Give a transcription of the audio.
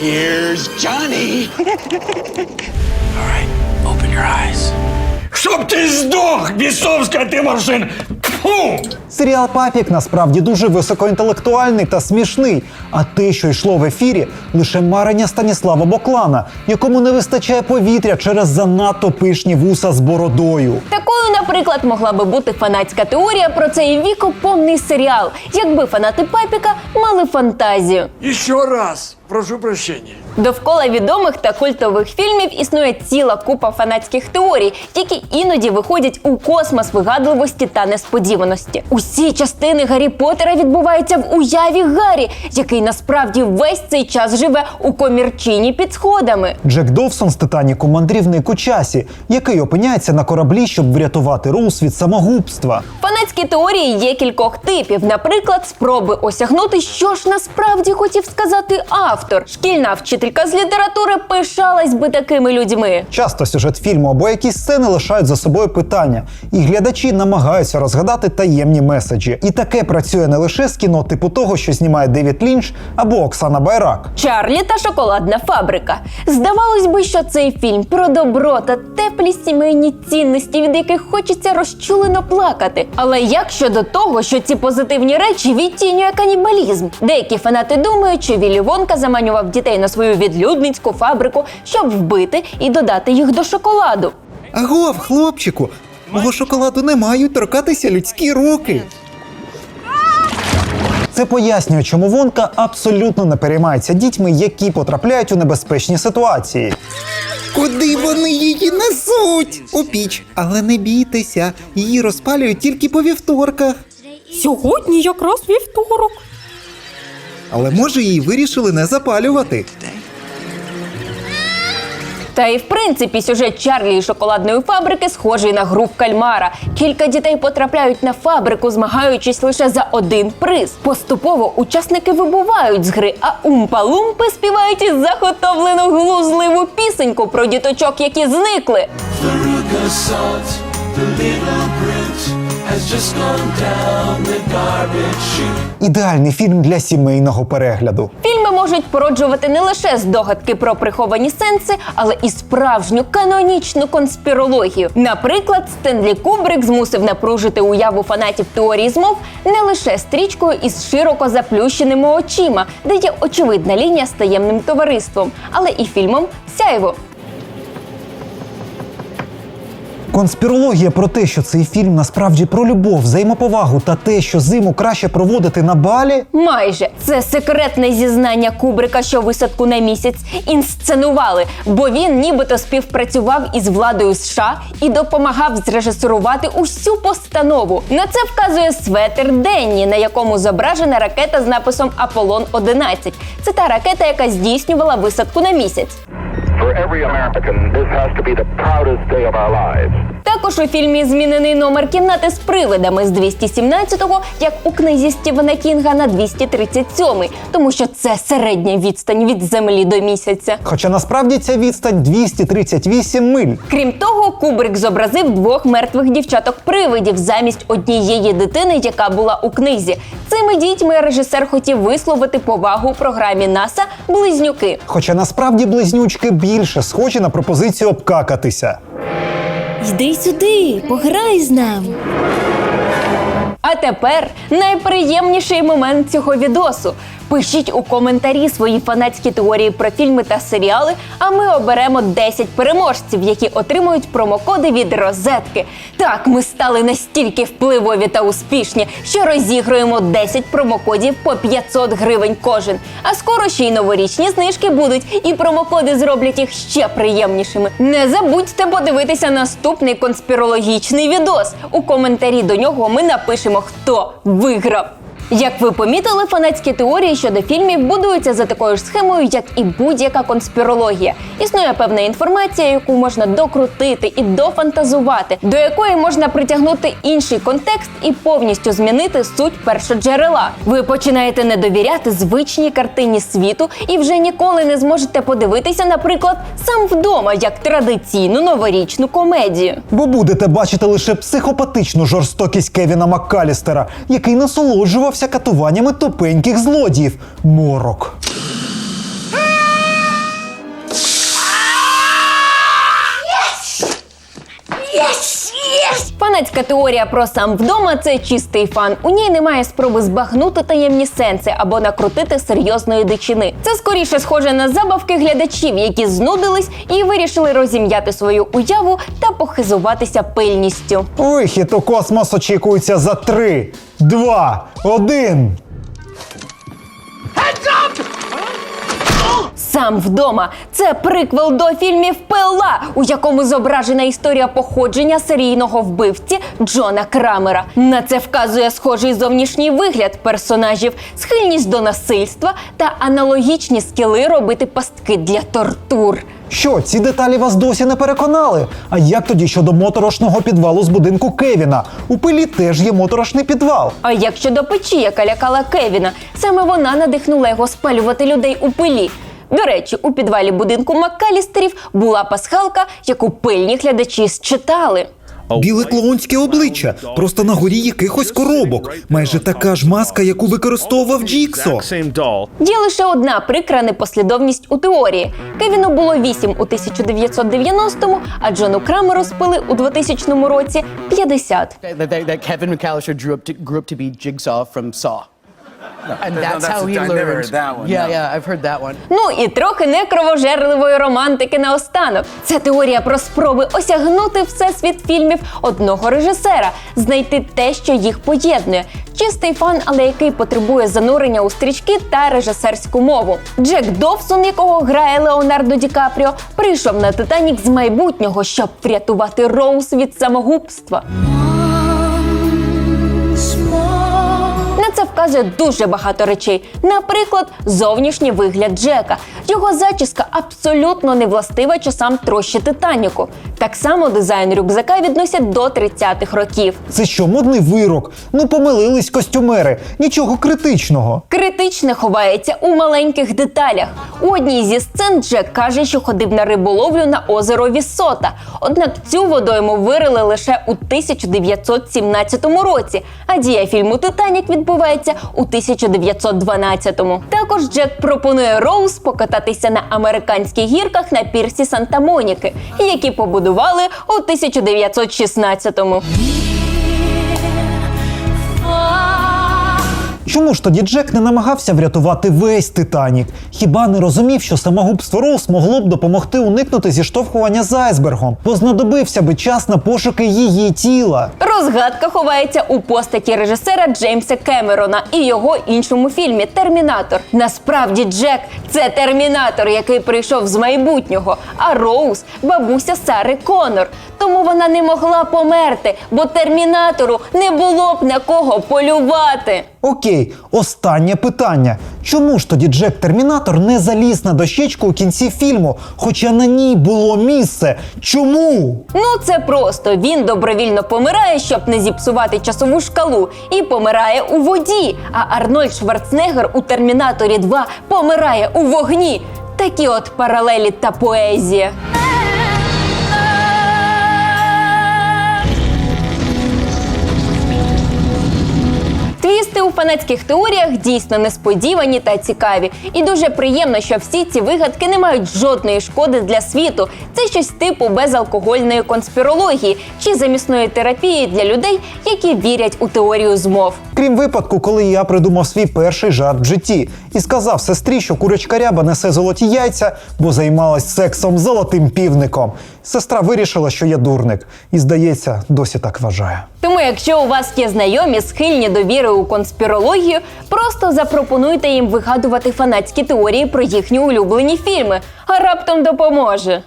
Here's Johnny. Open your eyes. Щоб ти здох, бісовська ти машин! Фу! Серіал Папік насправді дуже високоінтелектуальний та смішний. А те, що йшло в ефірі, лише марення Станіслава Боклана, якому не вистачає повітря через занадто пишні вуса з бородою. Такою, наприклад, могла би бути фанатська теорія про цей вікоповний серіал, якби фанати Папіка мали фантазію. Еще раз прошу прощения. Довкола відомих та культових фільмів існує ціла купа фанатських теорій, які іноді виходять у космос вигадливості та несподіваності. Усі частини Гаррі Поттера відбуваються в уяві Гаррі, який насправді весь цей час живе у комірчині під сходами. Джек Довсон з Титаніку мандрівник у часі, який опиняється на кораблі, щоб врятувати Роуз від самогубства. Фанатські теорії є кількох типів. Наприклад, спроби осягнути, що ж насправді хотів сказати автор. Шкільна вчителька з літератури пишалась би такими людьми. Часто сюжет фільму або якісь сцени лишають за собою питання, і глядачі намагаються розгадати таємні меседжі. І таке працює не лише з кіно типу того, що знімає Девід Лінч або Оксана Байрак. Чарлі та шоколадна фабрика. Здавалось би, що цей фільм про добро та теплі сімейні цінності, від яких хочеться розчулено плакати. Але як щодо того, що ці позитивні речі відтінює канібалізм? Деякі фанати думають, що Віллі Вонка заманював дітей на свою відлюдницьку фабрику, щоб вбити і додати їх до шоколаду. Агов, хлопчику, мого шоколаду не мають торкатися людські руки. Це пояснює, чому Вонка абсолютно не переймається дітьми, які потрапляють у небезпечні ситуації. Куди вони її несуть? У піч. Але не бійтеся, її розпалюють тільки по вівторках. Сьогодні якраз вівторок. Але може її вирішили не запалювати. Та і в принципі сюжет Чарлі і шоколадної фабрики схожий на гру в кальмара. Кілька дітей потрапляють на фабрику, змагаючись лише за один приз. Поступово учасники вибувають з гри, а умпа-лумпи співають із заготовлену глузливу пісеньку про діточок, які зникли. The Ідеальний фільм для сімейного перегляду. Фільми можуть породжувати не лише здогадки про приховані сенси, але і справжню канонічну конспірологію. Наприклад, Стенлі Кубрик змусив напружити уяву фанатів теорії змов не лише стрічкою із широко заплющеними очима, де є очевидна лінія з таємним товариством, але і фільмом Сяйво. Конспірологія про те, що цей фільм насправді про любов, взаємоповагу та те, що зиму краще проводити на балі. Майже це секретне зізнання Кубрика, що висадку на місяць інсценували, бо він нібито співпрацював із владою США і допомагав зрежисерувати усю постанову. На це вказує светер Денні, на якому зображена ракета з написом Аполлон 11 Це та ракета, яка здійснювала висадку на місяць. For every American, this has to be the proudest day of our lives. Також у фільмі змінений номер кімнати з привидами з 217-го, як у книзі Стівена Кінга на 237-й, тому що це середня відстань від землі до місяця. Хоча насправді ця відстань 238 миль. Крім того, Кубрик зобразив двох мертвих дівчаток-привидів замість однієї дитини, яка була у книзі. Цими дітьми режисер хотів висловити повагу програмі НАСА Близнюки. Хоча насправді близнючки більше схожі на пропозицію обкакатися. Йди сюди, пограй з нами. А тепер найприємніший момент цього відосу. Пишіть у коментарі свої фанатські теорії про фільми та серіали, а ми оберемо 10 переможців, які отримують промокоди від розетки. Так, ми стали настільки впливові та успішні, що розігруємо 10 промокодів по 500 гривень кожен. А скоро ще й новорічні знижки будуть, і промокоди зроблять їх ще приємнішими. Не забудьте подивитися наступний конспірологічний відос. У коментарі до нього ми напишемо, хто виграв. Як ви помітили, фанатські теорії щодо фільмів будуються за такою ж схемою, як і будь-яка конспірологія. Існує певна інформація, яку можна докрутити і дофантазувати, до якої можна притягнути інший контекст і повністю змінити суть першоджерела. Ви починаєте не довіряти звичній картині світу і вже ніколи не зможете подивитися, наприклад, сам вдома як традиційну новорічну комедію. Бо будете бачити лише психопатичну жорстокість Кевіна Маккалістера, який насолоджувався катуваннями тупеньких злодіїв. Морок. Фанатська теорія про сам вдома це чистий фан. У ній немає спроби збагнути таємні сенси або накрутити серйозної дичини. Це скоріше схоже на забавки глядачів, які знудились і вирішили розім'яти свою уяву та похизуватися пильністю. Вихід у космос очікується за три, два, один. Сам вдома це приквел до фільмів Пила, у якому зображена історія походження серійного вбивці Джона Крамера. На це вказує схожий зовнішній вигляд персонажів, схильність до насильства та аналогічні скіли робити пастки для тортур. Що, ці деталі вас досі не переконали? А як тоді щодо моторошного підвалу з будинку Кевіна? У пилі теж є моторошний підвал. А як щодо печі, яка лякала Кевіна, саме вона надихнула його спалювати людей у пилі. До речі, у підвалі будинку Маккалістерів була пасхалка, яку пильні глядачі считали. Біле клоунське обличчя, просто на горі якихось коробок. Майже така ж маска, яку використовував Джіксо. Є лише одна прикра непослідовність у теорії. Кевіну було 8 у 1990-му, а Джону Крамеру спили у 2000 році 50. that, Kevin McAllister grew up to be Jigsaw from Saw. And that's, how he learned. yeah, yeah, I've heard that one. Ну і трохи некровожерливої романтики наостанок. Це теорія про спроби осягнути всесвіт фільмів одного режисера, знайти те, що їх поєднує. Чистий фан, але який потребує занурення у стрічки та режисерську мову. Джек Довсон, якого грає Леонардо Ді Капріо, прийшов на Титанік з майбутнього, щоб врятувати Роуз від самогубства. Вказує дуже багато речей. Наприклад, зовнішній вигляд Джека. Його зачіска абсолютно не властива часам трощі Титаніку. Так само дизайн рюкзака відносять до 30-х років. Це що, модний вирок? Ну помилились костюмери. Нічого критичного. Критичне ховається у маленьких деталях. У одній зі сцен Джек каже, що ходив на риболовлю на озеро Віссота. Однак цю водойму вирили лише у 1917 році, а дія фільму Титанік відбувається у 1912-му. Також Джек пропонує Роуз покататися на американських гірках на пірсі Санта-Моніки, які побудували у 1916-му. Чому ж тоді Джек не намагався врятувати весь Титанік? Хіба не розумів, що самогубство Роуз могло б допомогти уникнути зіштовхування з айсбергом, бо знадобився би час на пошуки її тіла. Розгадка ховається у постаті режисера Джеймса Кемерона і його іншому фільмі Термінатор. Насправді Джек це термінатор, який прийшов з майбутнього, а Роуз бабуся Сари Конор. Тому вона не могла померти, бо термінатору не було б на кого полювати. Окей, останнє питання. Чому ж тоді Джек Термінатор не заліз на дощечку у кінці фільму, хоча на ній було місце? Чому? Ну це просто він добровільно помирає, щоб не зіпсувати часову шкалу, і помирає у воді. А Арнольд Шварценеггер у Термінаторі 2 помирає у вогні. Такі от паралелі та поезія. Твісти у фанатських теоріях дійсно несподівані та цікаві. І дуже приємно, що всі ці вигадки не мають жодної шкоди для світу. Це щось типу безалкогольної конспірології чи замісної терапії для людей, які вірять у теорію змов. Крім випадку, коли я придумав свій перший жарт в житті і сказав сестрі, що курочка ряба несе золоті яйця, бо займалась сексом з золотим півником. Сестра вирішила, що я дурник, і здається, досі так вважає. Тому, якщо у вас є знайомі схильні до віри у конспірологію, просто запропонуйте їм вигадувати фанатські теорії про їхні улюблені фільми, а раптом допоможе.